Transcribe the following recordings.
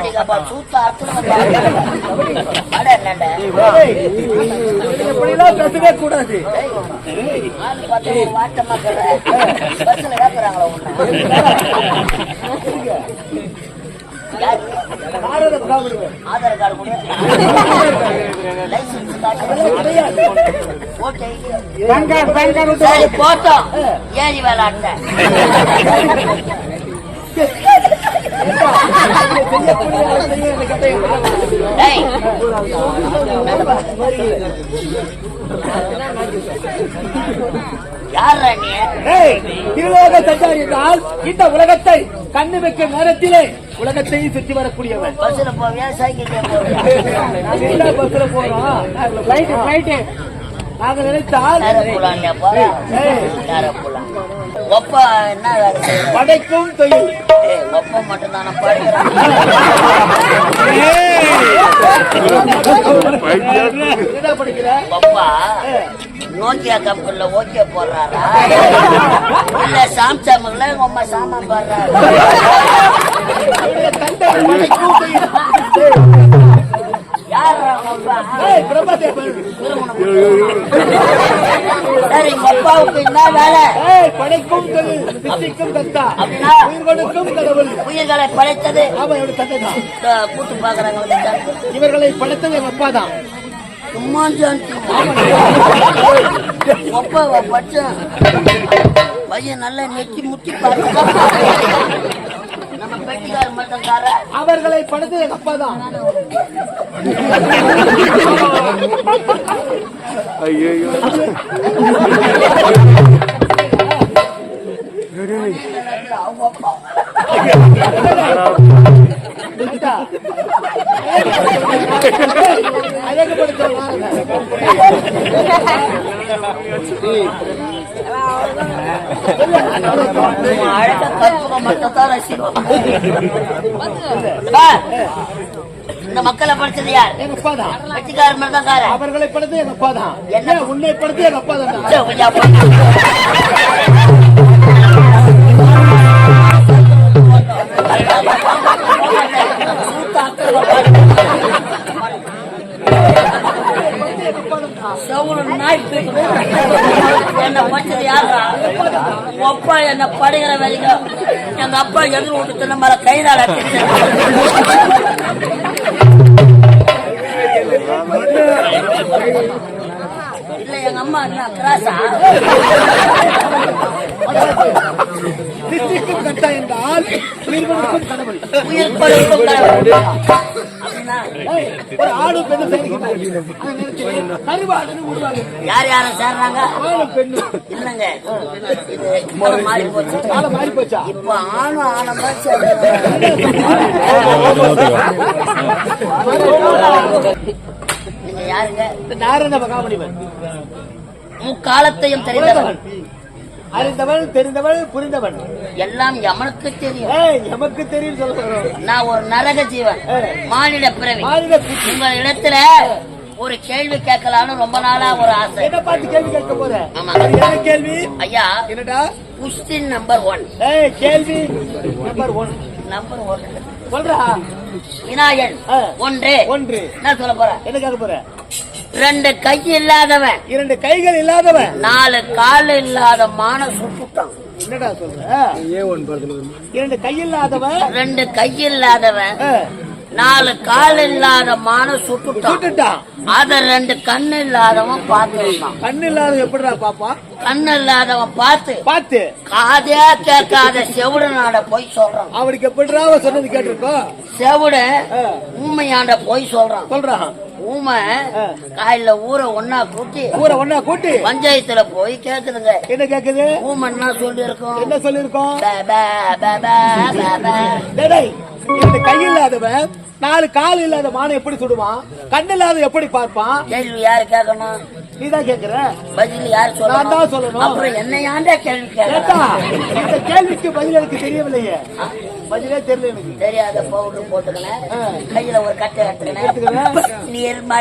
கபடிக்கப்பா சூத்த அர்த்தம் கூடாது. வாட்டமா பஸ்ல ஆதார் கார்டு கொடு. லைசன்ஸ் போட்டோம். ஏறி வேலை சஞ்சாரி என்றால் இந்த உலகத்தை கண்ணு வைக்க நேரத்திலே உலகத்தை சுற்றி வரக்கூடியவன் பஸ்ல போவியா சைக்கிள் போவியா பஸ்ல போறோம் ஃபிளைட் ஃபிளைட் நாங்க நினைத்தால் ஒப்பா என்ன? படைக்கும் தொழில். ஒப்ப மட்டும் தானே படிக்கிறான் ஒப்பா நோக்கியா கம்பெனில ஓகே போடுறாரா? இல்ல சாம்சங்ல உங்க சாமான் போடுறாரு உங்க அப்பாவுக்கு என்ன வேலை? படைக்கும் தத்தா கடவுள். உயிர்களை படைத்தது இவரு தந்தை தான் கூட்டு பாக்குறாங்க இவர்களை படைத்தது எங்க அப்பா தான் சும்மா பையன் நல்லா நெக்கி முட்டி பார்த்து நம்ம பெட்டிக்கார மட்டும் கார அவர்களை படைத்தது எங்க அப்பா தான் அவங்க இந்த மக்களை படிச்சது யார் எங்க அப்பா தான் பெட்டிக்கார மட்டும் தான் கார அவர்களை படைத்தது எங்க அப்பா தான் என்ன? ஏன் உன்னை படைத்தது எங்க அப்பா தான் செவுரு நாய். என்னை படிச்சது யாரா அப்பா என்ன படுகிற வரைக்கும் எங்க அப்பா எதிர் விட்டு மேல கைதாட இல்ல எங்க அம்மா என்ன என்றால் உயிர் கொடுக்கும் கடவுள் உயிர் கொடுக்கும் கடவுள். ஒரு ஆணும் விடுவாங்க. யார் யாரும் சேர்றாங்க? ஆணும் இல்லங்க இது மாறி போச்சு. மாறி போச்சா? இப்ப ஆணும் நீங்க யாருங்க? நாரண மகாமணிவன் முக்காலத்தையும் தெரிந்தவன் அறிந்தவள் தெரிந்தவள் புரிந்தவன் எல்லாம் எமனுக்கு தெரியும். எமக்கு தெரியும் சொல்லுகிறோம். நான் ஒரு நரக ஜீவன். பிறவி. மாநில பூச்சி உங்க இடத்துல ஒரு கேள்வி கேட்கலாம்னு ரொம்ப நாளா ஒரு ஆசை. என்ன பார்த்து கேள்வி கேட்க போற? ஆமா. என்ன கேள்வி? ஐயா என்னடா? Question number one. கேள்வி நம்பர் ஒன். Number one. சொல்றா. ஆ. ஒன்று. ஒன்று. என்ன சொல்ல போற என்ன கேட்க போற? ரெண்டு கை இல்லாதவன். இரண்டு கைகள் இல்லாதவன். நாலு கால் இல்லாத மான சுட்டுட்டான். என்னடா சொல்ற? இரண்டு கை இல்லாதவன். ரெண்டு கை இல்லாதவன். ஆ, நாலு கால் இல்லாத மான சுட்டுட்டான். சுட்டுட்டான் அத ரெண்டு கண்ணு இல்லாதவன் பார்த்துருந்தான். கண்ணு இல்லாத எப்படிடா பாப்பா? கண்ணு இல்லாதவன் பார்த்து பார்த்து. காதே கேட்காத செவிடு நாட போய் சொல்றான். அவனுக்கு எப்படிடா சொன்னது கேட்டிருக்கோம் செவிடு ஊமையாண்ட போய் சொல்றான். சொல்றான் ஊமை ஆ. காலையில ஊரை ஒன்னா கூட்டி ஊரை ஒன்னா கூட்டி. பஞ்சாயத்துல போய் கேக்குதுங்க. என்ன கேக்குது? ஊமன்னா சொல்லி இருக்கோம் என்ன சொல்லிருக்கோம் கேள்வி டேய், இரண்டு கை இல்லாதவன் நாலு கால் இல்லாத மானை எப்படி சுடுவான்? கண்ணு இல்லாத எப்படி பார்ப்பான்? யாரு கேட்கணும்? நீதான் கேக்குற பதில் யாரு நான் தான் சொல்லணும். அப்புறம் என்ன ஏன்டா கேள்வி கேட்கணும்? இந்த கேள்விக்கு பதில் எனக்கு தெரியவில்லையே. பதிலே தெரியல எனக்கு. தெரியாத பவுடர் போட்டுக்கினேன் ஆ. கையில ஒரு கட்டை எடுத்துக்கிறேன். எடுத்துக்கினேன் நீர்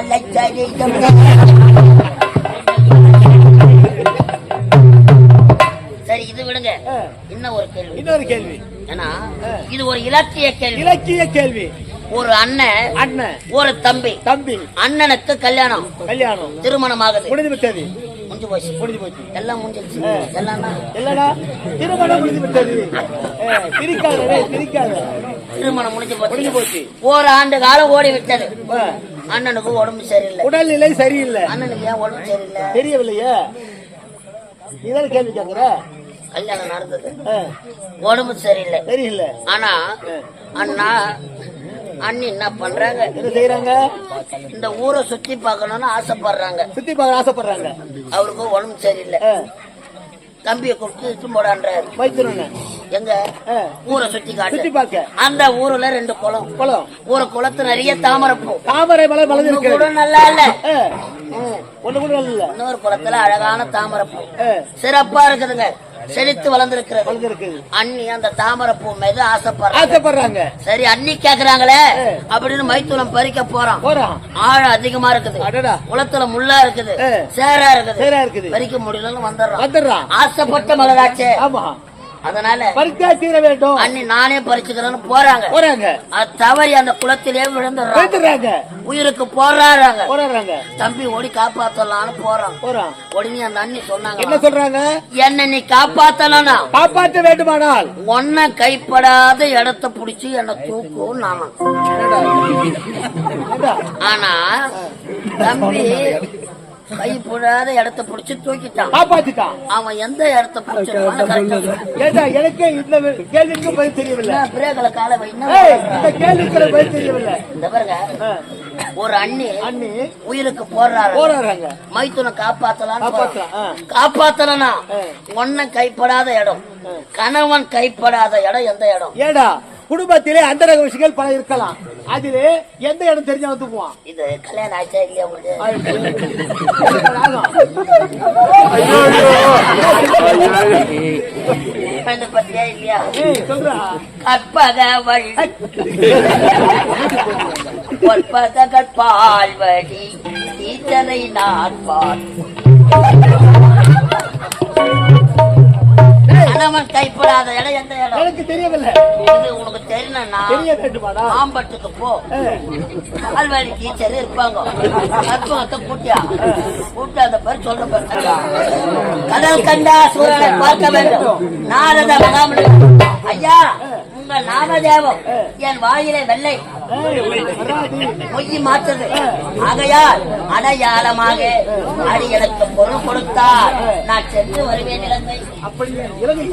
ஆ. இன்னும் ஒரு கேள்வி? இன்னொரு கேள்வி. ஏன்னா இது ஒரு இலக்கிய கேள்வி. இலக்கிய கேள்வி. ஒரு அண்ணன் அண்ணன். ஒரு தம்பி. தம்பி. அண்ணனுக்கு கல்யாணம். கல்யாணம். திருமணம் ஆகுது முடிஞ்சு விட்டது முடிஞ்சு போச்சு. முடிஞ்சு போச்சு. எல்லாம் முடிஞ்சிருச்சு. எல்லாம். இல்லடா திருமணம் முடிஞ்சு விட்டது பிரிக்காத பிரிக்காத. திருமணம் முடிஞ்சு முடிஞ்சு போச்சு. போச்சு ஒரு ஆண்டு காலம் ஓடி விட்டது. அண்ணனுக்கு உடம்பு சரியில்லை. உடல்நிலை சரியில்லை. அண்ணனுக்கு ஏன் உடம்பு சரியில்லை? தெரியவில்லையே. நீதானே கேள்வி கேட்கிற? கல்யாணம் நடந்தது. உடம்பு சரியில்லை. சரியில்லை. ஆனா அண்ணா அண்ணி என்ன பண்றாங்க? என்ன செய்யறாங்க இந்த ஊரை சுத்தி பார்க்கணும்னு ஆசைப்படுறாங்க. சுத்தி பார்க்க ஆசைப்படுறாங்க. அவருக்கு உடம்பு சரியில்லை. தம்பியை கூப்பிட்டு இட்டு போடான்றாரு. வைத்திருங்க எங்க? ஊரை சுத்தி சுத்தி பார்க்க. அந்த ஊர்ல ரெண்டு குளம். குளம். ஒரு குளத்து நிறைய தாமரை மலர் மலர்ந்து ஒண்ணு கூட நல்லா இல்ல. ஒண்ணு கூட இல்ல. இன்னொரு குளத்துல அழகான தாமரைப்பூ. ஆ, சிறப்பா இருக்குதுங்க. செழித்து வளர்ந்திருக்கிறது. அண்ணி அந்த தாமரைப்பூ மீது ஆசைப்படுறாங்க. ஆசைப்படுறாங்க. சரி அண்ணி கேக்குறாங்களே? அப்படின்னு மைத்தூரம் பறிக்க போறான். ஆழம் அதிகமா இருக்குது. குளத்துல முள்ளா இருக்குது. சேரா இருக்குது. பறிக்க முடியலன்னு வந்துடுறான். வந்துடுறான். ஆசைப்பட்ட மலராச்சே ஆமா. அதனால பறித்தா தீர வேண்டும். அண்ணி நானே பறிச்சுக்கிறேன்னு போறாங்க. போறாங்க. அது தவறி அந்த குளத்திலே விழுந்துடுறாங்க. உயிருக்கு போராடுறாங்க. போறாங்க தம்பி ஓடி காப்பாத்தலாம்னு போறான். போறான். உடனே அந்த அண்ணி என்ன சொன்னாங்க சொல்றாங்க? என்ன நீ காப்பாத்தலனா? காப்பாற்ற வேண்டுமானால். ஒன்ன கைப்படாத இடத்த புடிச்சு என்ன தூக்கும் நானா. என்னடா? என்னடா? ஆனா தம்பி கைப்படாத இடத்த புடிச்சு தூக்கிட்டான். காப்பாத்திட்டான். அவன் எந்த இடத்த ஏண்டா எனக்கு இந்த கேள்விக்கு பதில் தெரியவில்லை. பிரேக்ல கால வை என்ன ஏய், பண்ற? இந்த கேள்விக்கு பதில் தெரியவில்லை. இந்த பாருங்க ஒரு அண்ணி அண்ணி உயிருக்கு போடுறாரு போறாங்க மைத்துனை காப்பாத்தலாம் காப்பாத்தலாம் ஆ. காப்பாத்தலனா ஆ. ஒன்ன கைப்படாத இடம். கணவன் கைப்படாத இடம் எந்த இடம்? ஏடா குடும்பத்திலே அந்த ரக விஷயங்கள் பல இருக்கலாம். அதிலே எந்த இடம் தெரிஞ்சவன் தூக்குவான். இது கல்யாணம் ஆச்சா இல்லையா உங்களுக்கு? சொல்றா. கற்பக வழி. கற்பக கற்பால் வழி ஈச்சரை நான் பார் கைப்படாத இடம் எந்த இடம்? எனக்கு தெரியவில்லை. இது உனக்கு தெரியணும்னா தெரிய வேண்டுமாடா? மாம்பட்டுக்கு போ. ஏய், பால்வாடி டீச்சர் இருப்பாங்க. கூட்டியா கூட்டி அந்த பேர் சொல்ற கடல் கண்டா சூழலை பார்க்க வேண்டும். நாரத மகாமணி. ஐயா உங்கள் நாமதேவம் என் வாயிலை வெள்ளை. பொய் மாற்றது. ஆகையால் அடையாளமாக அடி எனக்கு பொருள் கொடுத்தால் நான் சென்று வருவேன் இலங்கை. அப்படி இலங்கை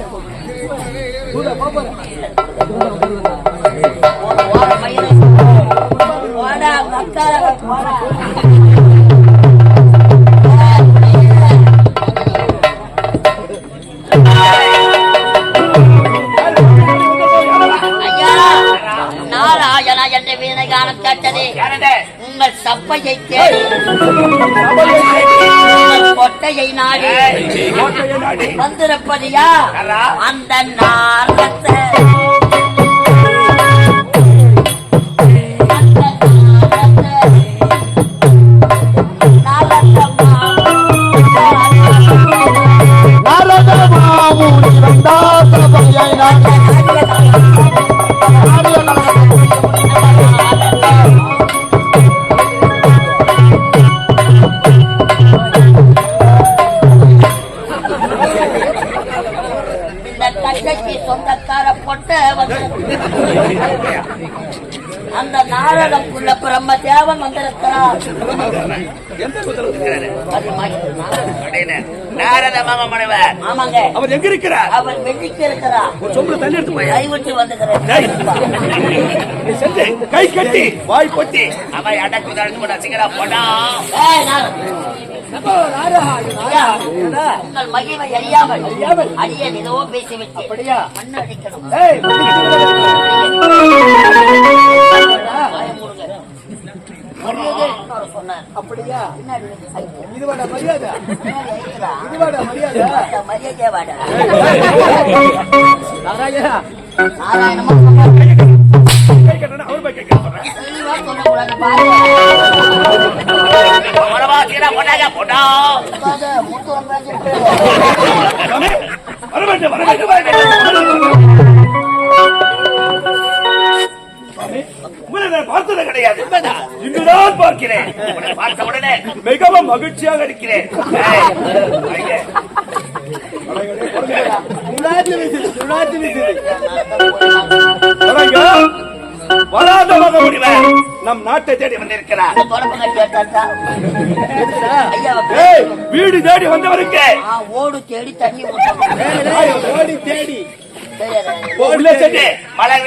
உங்கள் கொட்டையை நாடி. வந்திருப்பது யார்? அந்த நாரத்தை நாரத ஆமாங்க. அவர் எங்க இருக்கிறார்? அவர் வெட்டிக்கு இருக்கிறார் சொம்பு தண்ணி எடுத்து போய்? வந்துக்கிறேன் சென்று கை கட்டி. வாய் பொத்தி. அவை அடக்கு போட. போடா உங்கள் மகிமை அறியாமல் அடியே ஏதோ பேசிவிட்டு அப்படியா? மண்ணு அடிக்கணும். சொன்னார். அப்படியா? இதுவாடா மரியாதை. இதுவாடா மரியாதை. வாடா, மரியாதையா வாடா. நாராயணா. நாராயணமா அவர் போய் கேட்க. வர வேண்டும் வர வேண்டும். பார்த்தது கிடையாது. இன்றுதான் பார்க்கிறேன். பார்த்த உடனே மிகவும் மகிழ்ச்சியாக இருக்கிறேன். வராத மக நம் நாட்டை தேடி வந்திருக்கிறார். வீடு தேடி வந்தவருக்கு. ஓடு தேடி தண்ணி. ஓடி தேடி.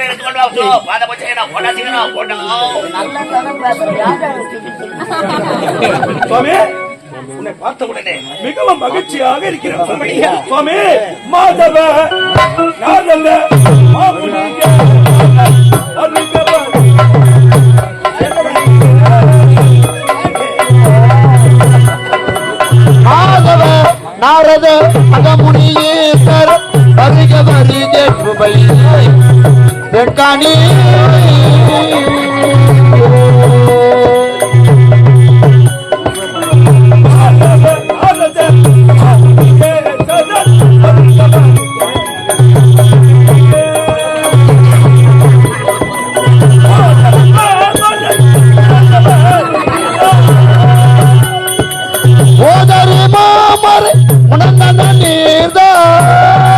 எடுத்து கொண்டு பாத. நல்லா தானே பேசுறேன். சுவாமி உன்னை பார்த்த உடனே மிகவும் மகிழ்ச்சியாக இருக்கிறேன் சுவாமி மாதவ மாமுனிக அருகவ மாதவ நாரத மகமுனியேசர் வெட்காணி உணர்ந்த நீர்தான்.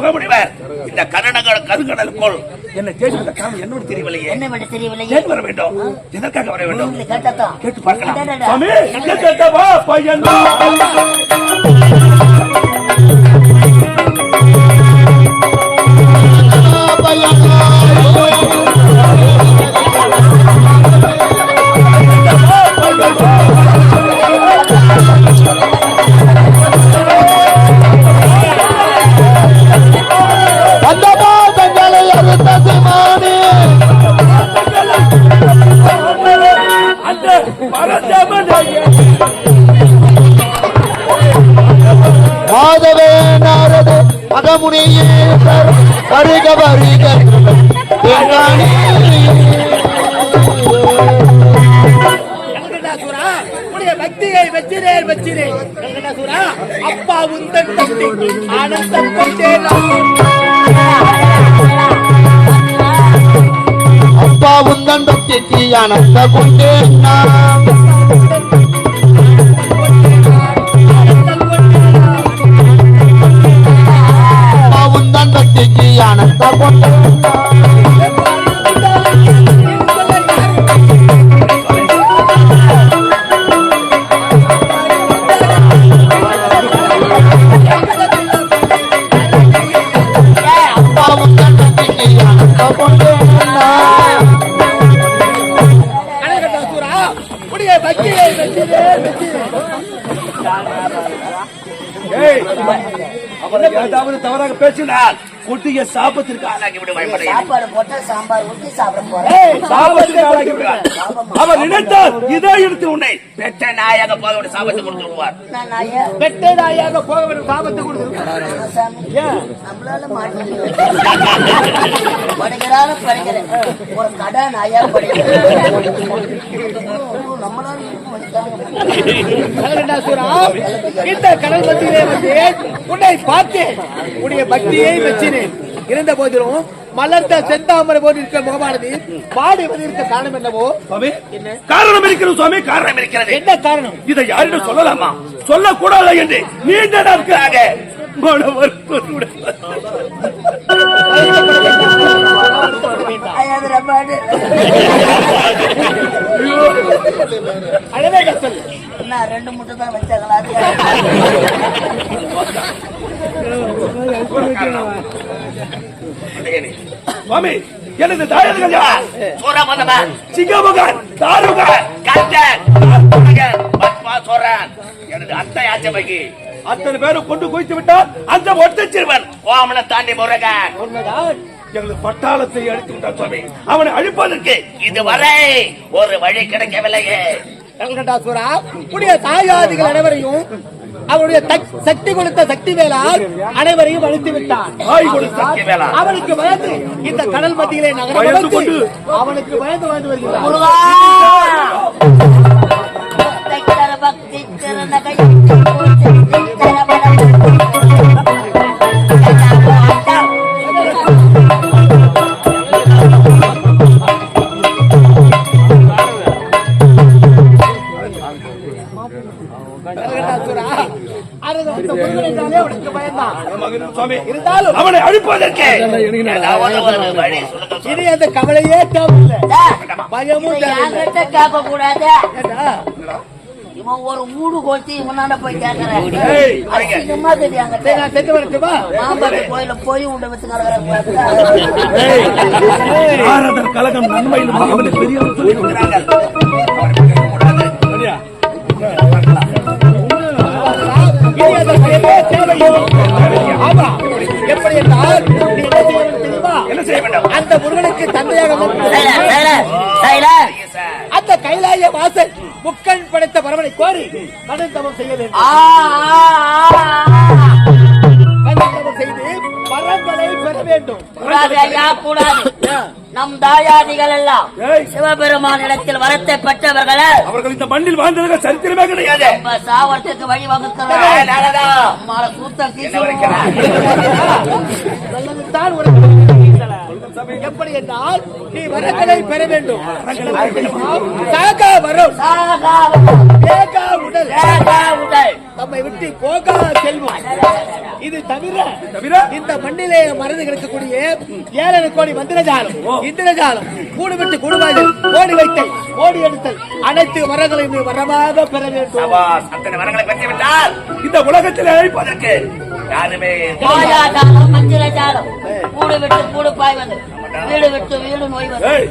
முகமுடிவர். இந்த கன்னடங்கள் கருங்கடலுக்குள் என்னை தேடி வந்த காரணம் என்னோடு தெரியவில்லையே. என்ன பண்ண தெரியவில்லையே. ஏன் வர வேண்டும்? எதற்காக வர வேண்டும்? கேட்டதான் கேட்டு பார்க்கலாம். சுவாமி இங்க கேட்டவா? பையன் அந்த வருக வருக பக்தியை வெச்சினேன் வெங்கடாசுரா அப்பா உந்தன் தந்தை ஆனந்தம் கொண்டேன் அப்பா உந்தன் பக்திக்கு அனந்த கொண்டேன் தவறாக பேசினார் கொட்டிய சாபத்திற்கு ஆளாகி சாப்பாடு போட்டா சாம்பார் ஊத்தி சாப்பிட போறேன். சாபத்திற்கு ஆளாகி விடுவார் அவர் நினைத்தால் இதே எடுத்து உன்னை பெற்ற நாயாக போக சாபத்தை கொடுத்து விடுவார். நாயாக போக சாபத்தை கொடுத்து சாமி. நம்மளால மாட்டேங்குது படுகிறார படுகிறேன் ஒரு கடை நாயா படுகிறேன் நம்மளால இந்த கடல் மத்தியிலே வந்து உன்னை பார்த்தேன். உடைய பக்தியை வெச்சினேன் இருந்த போதிலும் மலர்ந்த செந்தாமரை போல் இருக்கிற முகமானது பாடி வந்திருக்க காரணம் என்னவோ? சுவாமி காரணம் இருக்கிறது சுவாமி காரணம் இருக்கிறது. என்ன காரணம்? இதை யாரிடம் சொல்லலாமா? சொல்லக்கூடாதா என்று நீண்ட நாட்களாக அழவே என்ன ரெண்டு முட்டை தான் வச்சாங்களா சுவாமி எனது தாயர்கள் யார் சூரபதமன் சிங்கமுகன் தாருகன். கார்த்திகன், பத்மாசுரன் எனது அத்தை ஆச்சமைக்கு? அத்தனை பேரும் கொண்டு குவித்து விட்டால் அந்த ஒட்ட சிறுவன். ஓமனை தாண்டி முருகன். எங்களது பட்டாளத்தை அழித்து விட்டான் சுவாமி. அவனை அழிப்பதற்கு இதுவரை ஒரு வழி கிடைக்கவில்லையே. கல்கட்டாசுரா உடைய தாயாதிகள் அனைவரையும் அவருடைய சக்தி கொடுத்த சக்தி வேளால் அனைவரையும் அழித்து விட்டான் தாய் கொடுத்த சக்தி வேளார். அவனுக்கு பயந்து இந்த கடல் மத்தியிலே நகரம். அவனுக்கு பயந்து வாழ்ந்து வருகிறான் இனி அந்த கவலையே தேவையில்லை. பயமும் கேட்க கூடாது ஏண்டா? இவன் ஒரு மூடு கொளுத்தி இவனாண்ட போய் வாங்க. அசிங்கமா மாம்பழ கோயில போய் உண்டை வச்சு கழகம் நன்மையில். ஆமா. எப்படி என்றால், அந்த முருகனுக்கு தந்தையாக அந்த கைலாய வாசல் முக்கண் படைத்த பரவனை கோரி கடன் செய்ய வேண்டும். செய்து பெற வேண்டும். கூடாது நம் தாயாதிகள் எல்லாம் சிவபெருமான் இடத்தில் வரத்தை பெற்றவர்கள. அவர்கள் இந்த மண்ணில் வாழ்ந்ததுக்கு சரித்திரமே கிடையாது. நம்ம சாவறதுக்கு வழி வகுக்கிறார். உனக்கு. எப்படி என்றால் நீ வரங்களை பெற வேண்டும். சாகா வரும். வேகா உடல். உடல். நம்மை விட்டு போகா செல்வம். இது தவிர தவிர? இந்த மண்ணிலே மறந்து கிடக்கக்கூடிய ஏழரை கோடி மந்திரஜாலம் இந்திரஜாலம் கூடு விட்டு குடுவாய்தல் ஓடி வைத்தல் ஓடி எடுத்தல் அனைத்து வரங்களையும் நீ வரமாக பெற வேண்டும். வரங்களை பெற்று விட்டால் இந்த உலகத்தில் அழைப்பதற்கு யாருமே ஜாலம் கூடு விட்டு கூடு பாய்வது வீடு விட்டு வீடு நோய்வது ஏய்,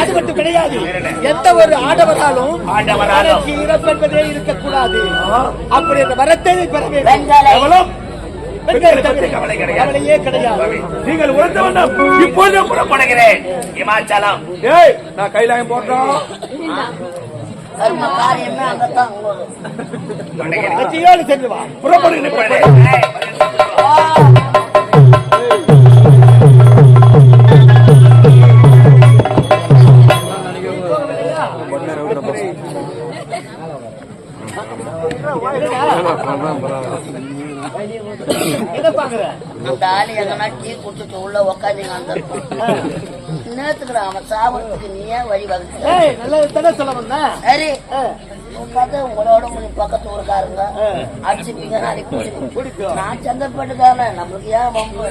அது மட்டும் கிடையாது. எந்த ஒரு ஆடவராலும் ஆடவராலும். தனக்கு இறப்பு என்பதே இருக்கக்கூடாது. அப்படி அந்த வரத்தை பெற வேண்டும். நீங்கள் உணர்ந்த வண்ணம் இப்போது புறப்படுகிறேன். இமாச்சலம். ஏய் நான் கைலாயம் போடுறோம் கர்ம காரியமே அங்கத்தான். வெற்றியோடு சென்று வா. புறப்படுகிறேன் என்ன பாக்குற அந்த ஆளு எங்கன்னா டீ குடிச்சிட்டு உள்ள உக்காந்தீங்க அந்த நேத்துக்குற அவன் சாவறதுக்கு நீ ஏன் வழி வகுத்த சொல்ல வந்தேன் சரி. உட்காந்து உங்களோட உங்க பக்கத்து ஊருக்காருங்க. அடிச்சுப்பீங்க நாளைக்கு நான் தானே நம்மளுக்கு ஏன் வம்பு?